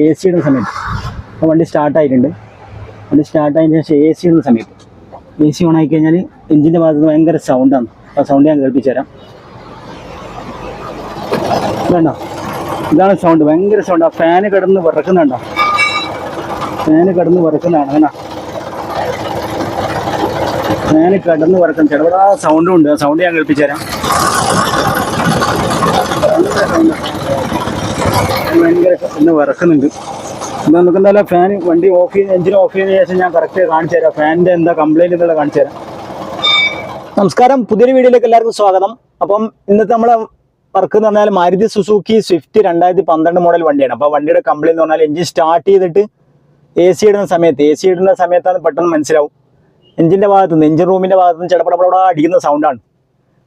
A C ഇടുന്ന സമയത്ത്. വണ്ടി സ്റ്റാർട്ടായിട്ടുണ്ട് വണ്ടി സ്റ്റാർട്ട് ആയതിനു ശേഷം എ സി ഇടുന്ന സമയത്ത്. എ സി ഓൺ ആയി കഴിഞ്ഞാൽ എഞ്ചിന്റെ ഭാഗത്ത് ഭയങ്കര സൗണ്ടാണ് ആ സൗണ്ട് ഞാൻ കേൾപ്പിച്ചു തരാം. വേണ്ട ഇതാണ് സൗണ്ട് ഭയങ്കര സൗണ്ട് ആ ഫാന് കിടന്ന് വിറക്കുന്നുണ്ടോ? ഫാന് കിടന്ന് വിറക്കുന്നതാണ് വേണ്ട ഫാന് കിടന്ന് വിറക്കുന്ന. ചിലവിടെ ആ സൗണ്ടും ഉണ്ട്. ആ സൗണ്ട് ഞാൻ കേൾപ്പിച്ചു തരാം. ഭയങ്കര ഇന്ന് വിറക്കുന്നുണ്ട്. എന്താ നമുക്ക് എന്തായാലും ഫാൻ വണ്ടി ഓഫ് ചെയ്ത് എഞ്ചിൻ ഓഫ് ചെയ്തതിനു ശേഷം ഞാൻ കറക്റ്റ് കാണിച്ചു തരാം. ഫാനിന്റെ എന്താ കംപ്ലൈന്റ് എന്നുള്ളത് കാണിച്ചു തരാം. നമസ്കാരം. പുതിയൊരു വീഡിയോയിലേക്ക് എല്ലാവർക്കും സ്വാഗതം. അപ്പം ഇന്നത്തെ നമ്മളെ വർക്ക് എന്ന് പറഞ്ഞാൽ മാരുതി സുസൂക്കി സ്വിഫ്റ്റ് രണ്ടായിരത്തി പന്ത്രണ്ട് മോഡൽ വണ്ടിയാണ്. അപ്പോൾ വണ്ടിയുടെ കംപ്ലൈന്റ് എന്ന് പറഞ്ഞാൽ എഞ്ചിൻ സ്റ്റാർട്ട് ചെയ്തിട്ട് എ സി ഇടുന്ന സമയത്ത് എ സി ഇടുന്ന സമയത്താണ് പെട്ടെന്ന് മനസ്സിലാവും. എഞ്ചിന്റെ ഭാഗത്ത് നിന്ന് എഞ്ചിൻ റൂമിന്റെ ഭാഗത്ത് നിന്ന് ചിലപ്പോൾ അടിക്കുന്ന സൗണ്ടാണ്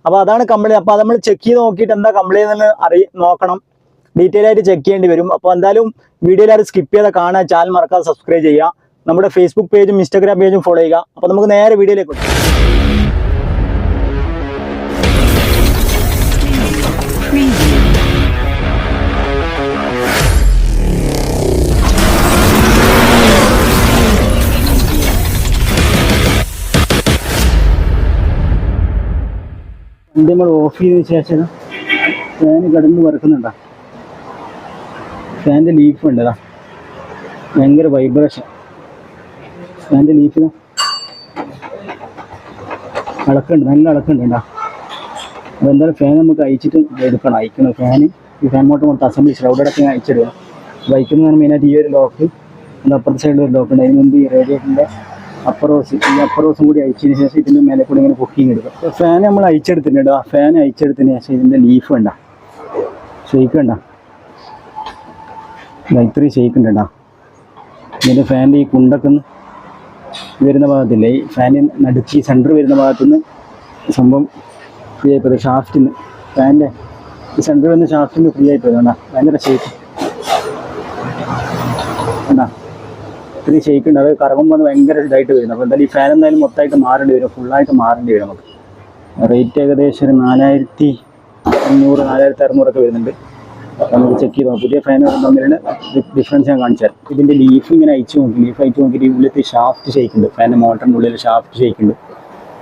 അപ്പോൾ അതാണ് കംപ്ലൈന്റ് അപ്പോൾ നമ്മൾ ചെക്ക് ചെയ്ത് നോക്കിയിട്ട് എന്താ കംപ്ലൈന്റ് എന്ന് അറിയ നോക്കണം. ഡീറ്റെയിൽ ആയിട്ട് ചെക്ക് ചെയ്യേണ്ടി വരും. അപ്പോൾ എന്തായാലും വീഡിയോയിൽ ആരും സ്കിപ്പ് ചെയ്താൽ കാണാൻ ചാനൽ മറക്കാതെ സബ്സ്ക്രൈബ് ചെയ്യുക. നമ്മുടെ ഫേസ്ബുക്ക് പേജും ഇൻസ്റ്റാഗ്രാം പേജും ഫോളോ ചെയ്യുക. അപ്പോൾ നമുക്ക് നേരെ വീഡിയോയിലേക്ക് ഓഫ് ചെയ്തതിന് ശേഷം ഫാന് കിടന്ന് വറക്കുന്നുണ്ടോ ഫാന്റെ ലീഫ് ഉണ്ട് ഇതാ ഭയങ്കര വൈബ്രേഷൻ ഫാന്റെ ലീഫ് അളക്കുണ്ട് നല്ല അളക്കുണ്ട് ഉണ്ടാ അതെന്തായാലും ഫാൻ നമുക്ക് അയച്ചിട്ട് എടുക്കണം അയക്കണം. ഫാൻ ഈ ഫാൻ മോട്ടർ കൊടുത്ത് അസംബ്ലി ഷ്രൗഡടക്കം അയച്ചിടുക വൈക്കുന്ന മെയിനായിട്ട് ഈ ഒരു ലോക്ക് അതിന്റെ അപ്പുറത്തെ സൈഡിൽ ഒരു ലോക്ക് ഉണ്ട്. അതിന് മുമ്പ് ഈ റേഡിയേറ്ററിന്റെ അപ്പർ റോസ് ഈ അപ്പർ റോസും കൂടി അയച്ചതിന് ശേഷം ഇതിന്റെ മേലെ കൂടി ഇങ്ങനെ കുക്കിങ് എടുക്കുക ഫാൻ നമ്മൾ അയച്ചെടുത്തിട്ടുണ്ട് ആ ഫാൻ അയച്ചെടുത്തതിന് ശേഷം ഇതിന്റെ ലീഫ് വേണ്ട ഷെയ്ക്ക് വേണ്ട ഇത്രയും ചെയ്യിക്കുന്നുണ്ടാ ഇതിന്റെ ഫാനിന്റെ ഈ കുണ്ടൊക്കെ വരുന്ന ഭാഗത്തില്ലേ? ഈ ഫാനിൽ നടുക്ക് ഈ സെന്റർ വരുന്ന ഭാഗത്തുനിന്ന് സംഭവം ഫ്രീ ആയി പോയത് ഷാഫ്റ്റിൽ നിന്ന് ഫാനിന്റെ ഈ സെന്റർ വരുന്ന ഷാഫ്റ്റിൽ നിന്ന് ഫ്രീ ആയി പോയത് വേണ്ട ഭയങ്കര ഷേക്ക് വേണ്ട ഇത്രയും ഷേക്ക് ഉണ്ട്. അത് കറങ്ങുമ്പോൾ ഭയങ്കര ഇതായിട്ട് വരുന്നു അപ്പോൾ എന്തായാലും ഈ ഫാൻ എന്തായാലും മൊത്തമായിട്ട് മാറേണ്ടി വരും. ഫുള്ളായിട്ട് മാറേണ്ടി വരും നമുക്ക്. റേറ്റ് ഏകദേശം ഒരു നാലായിരത്തി അഞ്ഞൂറ് നാലായിരത്തി അറുന്നൂറൊക്കെ വരുന്നുണ്ട്. നമുക്ക് ചെക്ക് ചെയ്ത്. പുതിയ ഫാൻ തമ്മിലാണ് ഡിഫറൻസ് ഞാൻ കാണിച്ചാൽ ഇതിന്റെ ലീഫ് ഇങ്ങനെ അയച്ചു നോക്കി. ലീഫ് അയച്ചു നോക്കിയിട്ട് ഉള്ളിലത്തെ ഷാഫ്റ്റ് ഷേക്കുണ്ട് ഫാനിന്റെ മോട്ടറിന്റെ ഉള്ളിൽ ഷാഫ്റ്റ് ഷേക്കുണ്ട്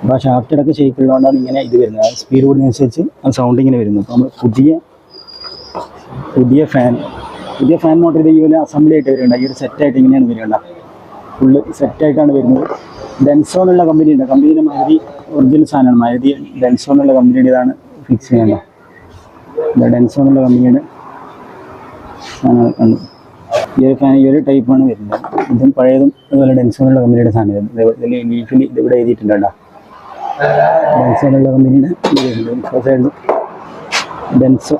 അപ്പോൾ ആ ഷാഫ്റ്റ് ഇടയ്ക്ക് ഷേക്ക് ഉള്ളതുകൊണ്ടാണ് ഇങ്ങനെ ഇത് വരുന്നത്. ആ സ്പീഡ് കൂടുന്നതനുസരിച്ച് ആ സൗണ്ട് ഇങ്ങനെ വരുന്നു. അപ്പോൾ നമ്മൾ പുതിയ പുതിയ ഫാൻ പുതിയ ഫാൻ മോട്ടർ ഇത് ഈ അസംബ്ലി ആയിട്ട് വരുന്നുണ്ട്. ഈ ഒരു സെറ്റായിട്ട് ഇങ്ങനെയാണ് വരുന്നത് ഫുള്ള് സെറ്റായിട്ടാണ് വരുന്നത്. ഡെൻസോ എന്നുള്ള കമ്പനി ഉണ്ട്. കമ്പനിയുടെ മാരുതി ഒറിജിനൽ സാധനമാണ്. മാരുതി ഡെൻസോ എന്നുള്ള കമ്പനിയുടെ ഇതാണ് ഫിക്സ് ചെയ്യേണ്ടത് ഡെൻസോ എന്നുള്ള കമ്പനിയുടെ സാധനമാണ് ഈ ഒരു ഫാൻ ഈ ഒരു ടൈപ്പാണ് വരുന്നത്. ഇതും പഴയതും അതുപോലെ ഡെൻസോണുള്ള കമ്പനിയുടെ സാധനം ഇതിൽ ലീഫിൽ ഇത് ഇവിടെ എഴുതിയിട്ടുണ്ട് കേട്ടോ. ഡെൻസോ എന്നുള്ള കമ്പനിയുടെ ഡെൻസോ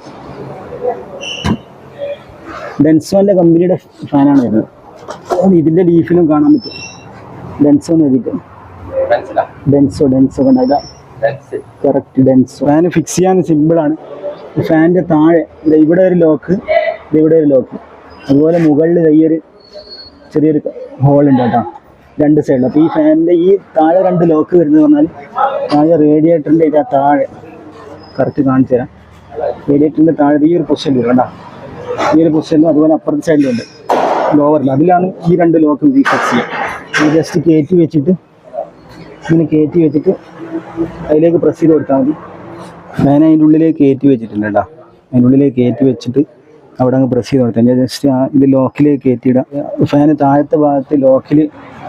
ഡെൻസോന്റെ കമ്പനിയുടെ ഫാനാണ് വരുന്നത്. അതുകൊണ്ട് ഇതിന്റെ ലീഫിലും കാണാൻ പറ്റും. ഡെൻസോ എന്ന് എഴുതിയിട്ട് ഡെൻസോ ഡെൻസോ കണ്ട? കറക്റ്റ് ഡെൻസോ ഫാൻ ഫിക്സ് ചെയ്യാൻ സിമ്പിളാണ് ഫാനിന്റെ താഴെ ഇവിടെ ഒരു ലോക്ക് ഇവിടെ ഒരു ലോക്ക്. അതുപോലെ മുകളിൽ കയ്യൊരു ചെറിയൊരു ഹോൾ ഉണ്ട് കേട്ടോ. രണ്ട് സൈഡിൽ അപ്പോൾ ഈ ഫാനിന്റെ ഈ താഴെ രണ്ട് ലോക്ക് വരുന്നത് പറഞ്ഞാൽ താഴെ റേഡിയേറ്ററിന്റെ ഇതാ താഴെ. കറക്റ്റ് കാണിച്ചു തരാം. റേഡിയേറ്ററിന്റെ താഴെ ഈ ഒരു പൊസിഷൻ വരും കേട്ടോ ഈ ഒരു പൊസിഷനിലും അതുപോലെ അപ്പുറത്തെ സൈഡിലുണ്ട് ലോവറിൽ അതിലാണ് ഈ രണ്ട് ലോക്കും ഈ ഫിക്സ് ചെയ്യുക ജസ്റ്റ് കയറ്റി വെച്ചിട്ട് ഇങ്ങനെ കയറ്റി വെച്ചിട്ട് അതിലേക്ക് പ്രസ് ചെയ്ത് കൊടുത്താൽ മതി. ഞാൻ അതിന്റെ ഉള്ളിലേക്ക് കയറ്റി വെച്ചിട്ടുണ്ട് കേട്ടോ. അതിന്റെ ഉള്ളിലേക്ക് കയറ്റി വെച്ചിട്ട് അവിടെ അങ്ങ് പ്രസ് ചെയ്ത് കൊടുത്താൽ ഞാൻ ജസ്റ്റ് ആ ഇത് ലോക്കിലേക്ക് കയറ്റിയിടാം. ഫാന് താഴത്തെ ഭാഗത്ത് ലോക്കിൽ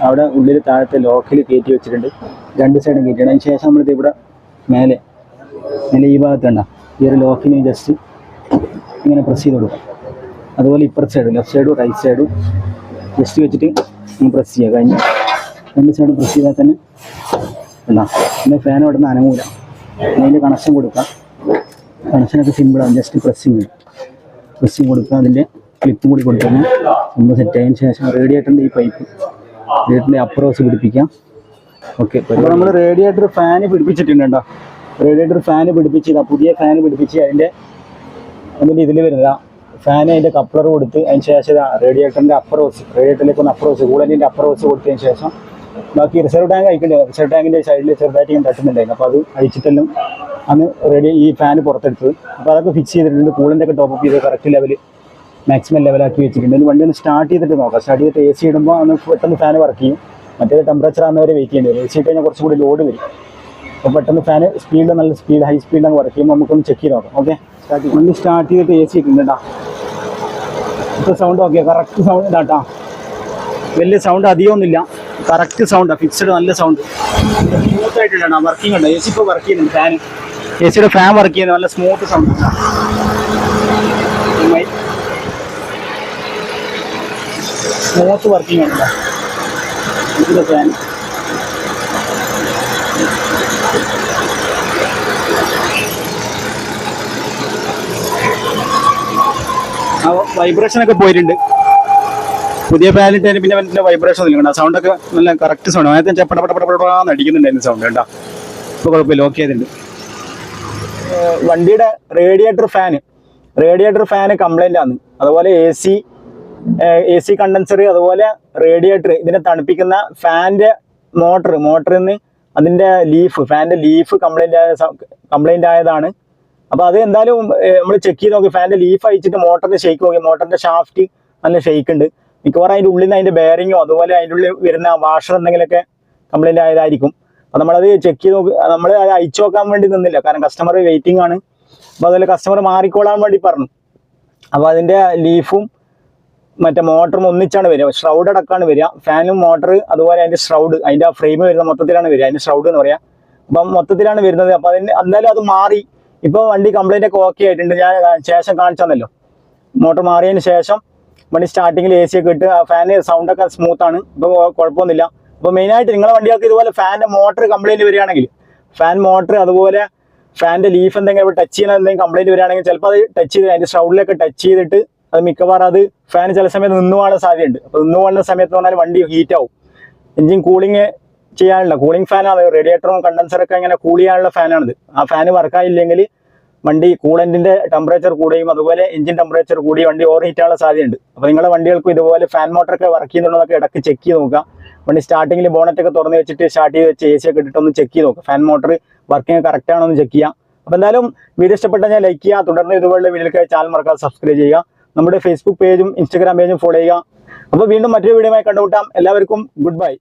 അവിടെ ഉള്ളിൽ താഴത്തെ ലോക്കിൽ കയറ്റി വെച്ചിട്ടുണ്ട്. രണ്ട് സൈഡും കയറ്റിയിടാം. അതിന് ശേഷം നമ്മളിത് ഇവിടെ മേലെ മേലെ ഈ ഭാഗത്തുണ്ട ഈ ഒരു ലോക്കിന് ജസ്റ്റ് ഇങ്ങനെ പ്രസ് ചെയ്ത് കൊടുക്കാം. അതുപോലെ ഇപ്പുറത്തെ സൈഡ് ലെഫ്റ്റ് സൈഡും റൈറ്റ് സൈഡും ജസ്റ്റ് വെച്ചിട്ട് പ്രസ് ചെയ്യുക. കഴിഞ്ഞ് രണ്ട് സൈഡും പ്രസ് ചെയ്താൽ തന്നെ എന്നാ പിന്നെ ഫാൻ അവിടെ നിന്ന് അനങ്ങൂല. അതിന്റെ കണക്ഷൻ കൊടുക്കാം. കണക്ഷനൊക്കെ സിമ്പിളാണ് ജസ്റ്റ് പ്രസ്സിങ് പ്രസ്സിങ് കൊടുക്കുക അതിന്റെ ക്ലിപ്പ് കൂടി നമ്മൾ സെറ്റ് ആയതിനു ശേഷം റേഡിയേറ്ററിന്റെ ഈ പൈപ്പ് റേഡിയേറ്ററിന്റെ അപ്രോസ് പിടിപ്പിക്കാം. ഓക്കെ ഇപ്പോൾ നമ്മൾ റേഡിയേറ്റർ ഫാന് പിടിപ്പിച്ചിട്ടുണ്ട് കേട്ടോ. റേഡിയേറ്റർ ഫാന് പിടിപ്പിച്ച് ഇതാ പുതിയ ഫാന് പിടിപ്പിച്ച് അതിന്റെ അതിന്റെ ഇതിൽ വരുന്നതാ. ഫാൻ അതിന്റെ കപ്ലർ കൊടുത്ത് അതിന് ശേഷം റേഡിയേറ്ററിന്റെ അപ്പർ വശം റേഡിയേറ്ററിലേക്ക് ഒന്ന് അപ്പർ വശം കൂളന്റിന്റെ അപ്പർ വശം കൊടുത്തതിന് ശേഷം ബാക്കി റിസർവ് ടാങ്ക് അയക്കേണ്ടി? റിസർവ് ടാങ്കിന്റെ സൈഡിൽ ചെറുതായിട്ട് ഞാൻ തട്ടുന്നുണ്ടായിരുന്നു. അപ്പോൾ അത് അഴിച്ചിട്ടെല്ലാം അന്ന് റെഡി ഈ ഫാൻ പുറത്തെടുത്തത്. അപ്പോൾ അതൊക്കെ ഫിക്സ് ചെയ്തിട്ടുണ്ട്. കൂളിന്റെ ഒക്കെ ടോപ്പ് ചെയ്ത് കറക്റ്റ് ലെവൽ മാക്സിമം ലെവലാക്കി വെച്ചിട്ടുണ്ട്. ഇനി വണ്ടി ഒന്ന് സ്റ്റാർട്ട് ചെയ്തിട്ട് നോക്കാം. സ്റ്റാർട്ട് ചെയ്തിട്ട് എ സി ഇടുമ്പോൾ അന്ന് പെട്ടെന്ന് ഫാൻ വർക്ക് ചെയ്യും. മറ്റേ ടെമ്പറേച്ചർ ആകുന്നവരെ വെയിറ്റ് ചെയ്യേണ്ടി വരും. എ സി ഇട്ട് കഴിഞ്ഞാൽ കുറച്ചും കൂടി ലോഡ് വരും. അപ്പോൾ പെട്ടെന്ന് ഫാൻ സ്പീഡ് നല്ല സ്പീഡ് ഹൈ സ്പീഡ് അങ്ങ് വർക്ക് ചെയ്യുമ്പോൾ നമുക്കൊന്ന് ചെക്ക് ചെയ്ത് നോക്കാം. ഓക്കെ സ്റ്റാർട്ട് ചെയ്യും. വണ്ടി സ്റ്റാർട്ട് ചെയ്തിട്ട് എ സി ഇട്ടുണ്ട് കേട്ടോ ഇപ്പോൾ സൗണ്ട് ഓക്കെ കറക്റ്റ് സൗണ്ട് ഇതാട്ടാ വലിയ സൗണ്ട് അധികമൊന്നുമില്ല. കറക്റ്റ് സൗണ്ടാണ് ഫിക്സഡ് നല്ല സൗണ്ട് സ്മൂത്ത് ആയിട്ടാണ് വർക്കിംഗ് ഉണ്ട്. എ സി ഇപ്പോൾ വർക്ക് ചെയ്യുന്നുണ്ട് ഫാൻ എ സിയുടെ ഫാൻ വർക്ക് ചെയ്യുന്നത് നല്ല സ്മൂത്ത് സൗണ്ട് സ്മൂത്ത് വർക്കിംഗ് ഉണ്ട്. ഇതിന്റെ ഫാൻ വൈബ്രേഷൻ ഒക്കെ പോയിട്ടുണ്ട്. പുതിയ ഫാനിട്ട് പിന്നെ നല്ല വൈബ്രേഷൻ ഇല്ല സൗണ്ട് ഒക്കെ നല്ല കറക്റ്റ് സൗണ്ട് ആദ്യത്തെ ചപ്പട പട പട പടാന്ന് അടിക്കുന്നുണ്ടായിരുന്നു സൗണ്ട് കേട്ടോ. ഇപ്പൊ കുഴപ്പമില്ല ഓക്കെ ചെയ്തിട്ടുണ്ട് വണ്ടിയുടെ radiator fan radiator fan complaint ആണ്. അതുപോലെ A C A C condenser അതുപോലെ റേഡിയേറ്റർ ഇതിനെ തണുപ്പിക്കുന്ന ഫാന്റെ മോട്ടർ മോട്ടറിൽ നിന്ന് അതിന്റെ ലീഫ് ഫാന്റെ ലീഫ് കംപ്ലൈന്റ് ആയ കംപ്ലൈന്റ് ആയതാണ്. അപ്പൊ അത് എന്തായാലും നമ്മൾ ചെക്ക് ചെയ്ത് നോക്കി. ഫാന്റെ ലീഫ് അയച്ചിട്ട് മോട്ടറിന്റെ ഷെയ്ക്ക് നോക്കി. മോട്ടറിന്റെ ഷാഫ്റ്റ് നല്ല ഷെയ്ക്ക് ഉണ്ട്. മിക്കവാറും അതിന്റെ ഉള്ളിൽ നിന്ന് അതിന്റെ ബെയറിങ്ങോ അതുപോലെ അതിന്റെ ഉള്ളിൽ വരുന്ന വാഷർ എന്തെങ്കിലുമൊക്കെ കംപ്ലൈന്റ് ആയതായിരിക്കും. അപ്പം നമ്മളത് ചെക്ക് ചെയ്ത് നോക്ക് നമ്മൾ അത് അയച്ചു നോക്കാൻ വേണ്ടി നിന്നില്ല. കാരണം കസ്റ്റമർ വെയിറ്റിംഗ് ആണ്. അപ്പോൾ അതുപോലെ കസ്റ്റമർ മാറിക്കോളാൻ വേണ്ടി പറഞ്ഞു. അപ്പോൾ അതിന്റെ ലീഫും മറ്റേ മോട്ടറും ഒന്നിച്ചാണ് വരിക. ഷ്രൗഡ് അടക്കമാണ് വരിക. ഫാനും മോട്ടർ അതുപോലെ അതിന്റെ ഷ്രൗഡ് അതിന്റെ ആ ഫ്രെയിം വരുന്ന മൊത്തത്തിലാണ് വരിക. അതിന്റെ ഷ്രൗഡ് എന്ന് പറയാം. അപ്പം മൊത്തത്തിലാണ് വരുന്നത്. അപ്പോൾ അതിന് എന്തായാലും അത് മാറി. ഇപ്പോൾ വണ്ടി കംപ്ലൈന്റ് ഒക്കെ ഓക്കെ ആയിട്ടുണ്ട്. ഞാൻ ശേഷം കാണിച്ചു തന്നല്ലോ. മോട്ടർ മാറിയതിന് ശേഷം വണ്ടി സ്റ്റാർട്ടിങ്ങിൽ എ സി ഒക്കെ ഇട്ട് ആ ഫാന് സൗണ്ട് ഒക്കെ സ്മൂത്ത് ആണ്. ഇപ്പൊ കുഴപ്പമൊന്നുമില്ല അപ്പൊ മെയിൻ ആയിട്ട് നിങ്ങളെ വണ്ടികൾക്ക് ഇതുപോലെ ഫാനിന്റെ മോട്ടർ കംപ്ലൈന്റ് വരികയാണെങ്കിൽ ഫാൻ മോട്ടർ അതുപോലെ ഫാനിന്റെ ലീഫ് എന്തെങ്കിലും ടച്ച് ചെയ്യുന്ന എന്തെങ്കിലും കംപ്ലൈന്റ് വരികയാണെങ്കിൽ ചിലപ്പോൾ അത് ടച്ച് ചെയ്ത് അതിന്റെ ഷൗഡിലൊക്കെ ടച്ച് ചെയ്തിട്ട് അത് മിക്കവാറും അത് ഫാൻ ചില സമയത്ത് നിന്ന് പോകാനുള്ള സാധ്യതയുണ്ട്. അപ്പോൾ നിന്ന് പോകുന്ന സമയത്ത് പറഞ്ഞാൽ വണ്ടി ഹീറ്റ് ആവും. എഞ്ചിൻ കൂളിങ് ചെയ്യാനുള്ള കൂളിംഗ് ഫാനാണ് റേഡിയേറ്ററും കണ്ടൻസറൊക്കെ ഇങ്ങനെ കൂൾ ചെയ്യാനുള്ള ഫാനാണിത് ആ ഫാന് വർക്കായില്ലെങ്കിൽ വണ്ടി കൂളന്റിന്റെ ടെമ്പറേച്ചർ കൂടുകയും അതുപോലെ എഞ്ചിൻ ടെമ്പറേച്ചർ കൂടി വണ്ടി ഓവർ ഹീറ്റ് ആവാനുള്ള സാധ്യതയുണ്ട്. അപ്പോൾ നിങ്ങളുടെ വണ്ടികൾക്ക് ഇതുപോലെ ഫാൻ മോട്ടറൊക്കെ വർക്ക് ചെയ്യുന്നുണ്ടെന്നൊക്കെ ഇടയ്ക്ക് ചെക്ക് ചെയ്ത് നോക്കുക. വണ്ടി സ്റ്റാർട്ടിങ്ങിൽ ബോണറ്റ് ഒക്കെ തുറന്ന് വെച്ചിട്ട് സ്റ്റാർട്ട് ചെയ്ത് വെച്ച് എ സി ഒക്കെ ഇട്ടിട്ട് ഒന്ന് ചെക്ക് ചെയ്ത് നോക്കുക. ഫാൻ മോട്ടർ വർക്കിംഗ് കറക്റ്റ് ആണോ എന്ന് ചെക്ക് ചെയ്യാം അപ്പോൾ എന്തായാലും വീഡിയോ ഇഷ്ടപ്പെട്ടാൽ ഞാൻ ലൈക്ക് ചെയ്യുക. തുടർന്ന് ഇതുപോലുള്ള വീഡിയോക്ക് ചാനൽ മറക്കാതെ സബ്സ്ക്രൈബ് ചെയ്യുക. നമ്മുടെ ഫേസ്ബുക്ക് പേജും ഇൻസ്റ്റാഗ്രാം പേജും ഫോളോ ചെയ്യുക. അപ്പോൾ വീണ്ടും മറ്റൊരു വീഡിയോ ആയി കണ്ടുമുട്ടാം. എല്ലാവർക്കും ഗുഡ് ബൈ